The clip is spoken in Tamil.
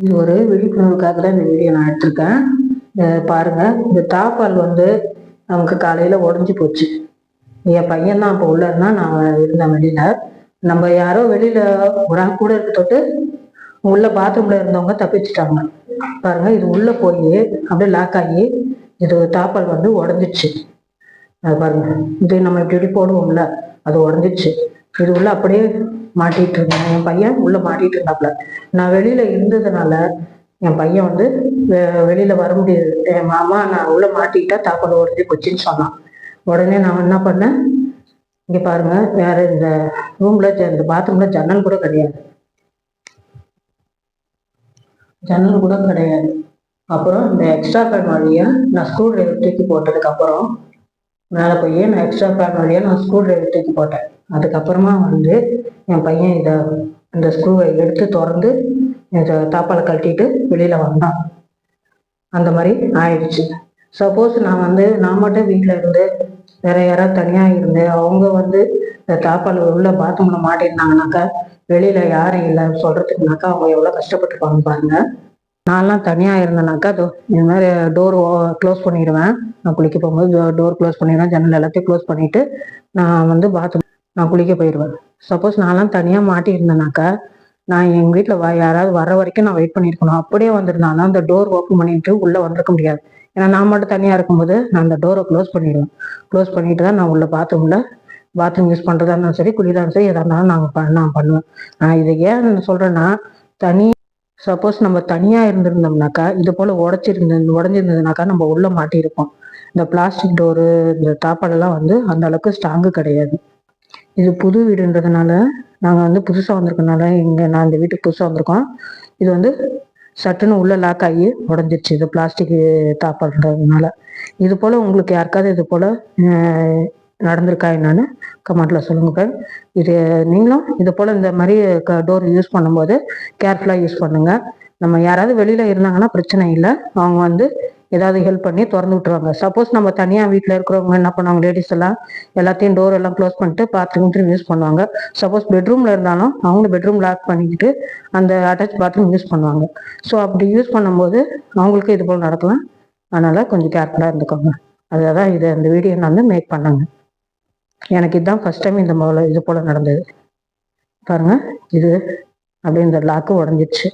இது ஒரு விழிப்புணர்வுக்காக தான் இந்த வீடியோ நான் எடுத்திருக்கேன். பாருங்கள் பாருங்க. இந்த தாப்பால் வந்து நமக்கு காலையில் உடஞ்சி போச்சு. என் பையன் தான் அப்போ உள்ள இருந்தா நான் இருந்தேன் வெளியில. நம்ம யாரோ வெளியில ஒரு ஆள் கூட இருக்க தொட்டு உள்ள பாத்ரூம்ல இருந்தவங்க தப்பிச்சிட்டாங்க. பாருங்க. இது உள்ள போய் அப்படியே லாக் ஆகி இது தாப்பால் வந்து உடஞ்சிச்சு அது பாருங்க. இது நம்ம இப்படி இப்படி போடுவோம்ல. அது உடஞ்சிச்சு இது உள்ள அப்படியே மாட்டிட்டு இருந்தேன். என் பையன் உள்ள மாட்டிட்டு இருந்தாப்புல நான் வெளியில இருந்ததுனால என் பையன் வந்து வெளியில வர முடியாது. என் மாமா நான் உள்ள மாட்டிக்கிட்டா தாக்கல உடஞ்சி போச்சுன்னு சொன்னான். உடனே நான் என்ன பண்ணேன்? இங்க பாருங்க வேற இந்த ரூம்ல இந்த பாத்ரூம்ல ஜன்னல் கூட கிடையாது. ஜன்னல் கூட கிடையாது. அப்புறம் இந்த எக்ஸ்ட்ரா ஃபேன் வழியா நான் ஸ்க்ரூ டிரைவர் தூக்கி போட்டதுக்கு அப்புறம் மேலே போய் நான் எக்ஸ்ட்ரா ஃபேன் வழியா நான் ஸ்க்ரூ டிரைவர் தூக்கி போட்டேன். அதுக்கப்புறமா வந்து என் பையன் இதை இந்த ஸ்க்ரூவை எடுத்து திறந்து இதை தாப்பாலை கழட்டிட்டு வெளியில் வந்தான். அந்த மாதிரி ஆயிடுச்சு. சப்போஸ் நான் வந்து நான் மட்டும் வீட்டில் இருந்து வேற யாராவது தனியாக இருந்து அவங்க வந்து இந்த தாப்பால் உள்ள பாத்ரூம்ல மாட்டிருந்தாங்கனாக்கா வெளியில யாரும் இல்லை சொல்றதுக்குனாக்கா அவங்க எவ்வளோ கஷ்டப்பட்டுருப்பாங்க பாருங்க. நான்லாம் தனியாக இருந்தேனாக்கா அதோ இந்த மாதிரி டோர் க்ளோஸ் பண்ணிடுவேன். நான் குளிக்க போகும்போது டோர் க்ளோஸ் பண்ணிடுவேன். ஜன்னல் எல்லாத்தையும் க்ளோஸ் பண்ணிட்டு நான் வந்து பாத்ரூம் நான் குளிக்க போயிடுவேன் சப்போஸ் நான்லாம் தனியாக மாட்டி இருந்தேனாக்கா நான் எங்கள் வீட்டில் வ யாராவது வர வரைக்கும் நான் வெயிட் பண்ணியிருக்கணும். அப்படியே வந்திருந்தாலும் அந்த டோர் ஓப்பன் பண்ணிட்டு உள்ளே வந்திருக்க முடியாது. ஏன்னா நான் மட்டும் தனியாக இருக்கும்போது நான் அந்த டோரை க்ளோஸ் பண்ணிடுவேன். க்ளோஸ் பண்ணிட்டு தான் நான் உள்ள பாத்ரூமில் பாத்ரூம் யூஸ் பண்ணுறதா இருந்தாலும் சரி குளிதான் சரி எதாக இருந்தாலும் நாங்கள் ப- நான் பண்ணுவேன். நான் இதை ஏன் சொல்கிறேன்னா தனி சப்போஸ் நம்ம தனியாக இருந்திருந்தோம்னாக்கா இது போல் உடச்சிருந்து உடஞ்சிருந்ததுனாக்கா நம்ம உள்ளே மாட்டியிருப்போம். இந்த பிளாஸ்டிக் டோரு இந்த தாப்பாலெல்லாம் வந்து அந்த அளவுக்கு ஸ்ட்ராங்கு கிடையாது. இது புது வீடுன்றதுனால நாங்கள் வந்து புதுசாக வந்திருக்கனால இங்கே நான் இந்த வீட்டுக்கு புதுசாக வந்திருக்கோம். இது வந்து சட்டுன்னு உள்ளே லாக் ஆகி உடஞ்சிருச்சு. இது பிளாஸ்டிக் தாப்படுறதுனால இது போல் உங்களுக்கு யாருக்காவது இது போல் நடந்திருக்கா என்னன்னு கமெண்ட்டில் சொல்லுங்க இது நீங்களும் இது போல் இந்த மாதிரி டோர் யூஸ் பண்ணும்போது கேர்ஃபுல்லாக யூஸ் பண்ணுங்கள் நம்ம யாராவது வெளியில் இருந்தாங்கன்னா பிரச்சனை இல்லை. அவங்க வந்து ஏதாவது ஹெல்ப் பண்ணி திறந்து விட்டுருவாங்க. சப்போஸ் நம்ம தனியாக வீட்டில் இருக்கிறவங்க என்ன பண்ணுவாங்க? லேடிஸ் எல்லாம் எல்லாத்தையும் டோர் எல்லாம் க்ளோஸ் பண்ணிட்டு பாத்ரூம் திரும்பி யூஸ் பண்ணுவாங்க. சப்போஸ் பெட்ரூமில் இருந்தாலும் அவங்க பெட்ரூம் லாக் பண்ணிக்கிட்டு அந்த அட்டாச் பாத்ரூம் யூஸ் பண்ணுவாங்க. ஸோ அப்படி யூஸ் பண்ணும்போது அவங்களுக்கு இது போல் நடக்கலாம். அதனால் கொஞ்சம் கேர்ஃபுல்லாக இருந்துக்கோங்க. அதுதான் இது அந்த வீடியோ நான் வந்து மேக் பண்ணேங்க. எனக்கு இதுதான் ஃபர்ஸ்ட் டைம் இந்த முதல்ல இது போல் நடந்தது. பாருங்கள் இது அப்படியே இந்த லாக்கு உடஞ்சிருச்சு.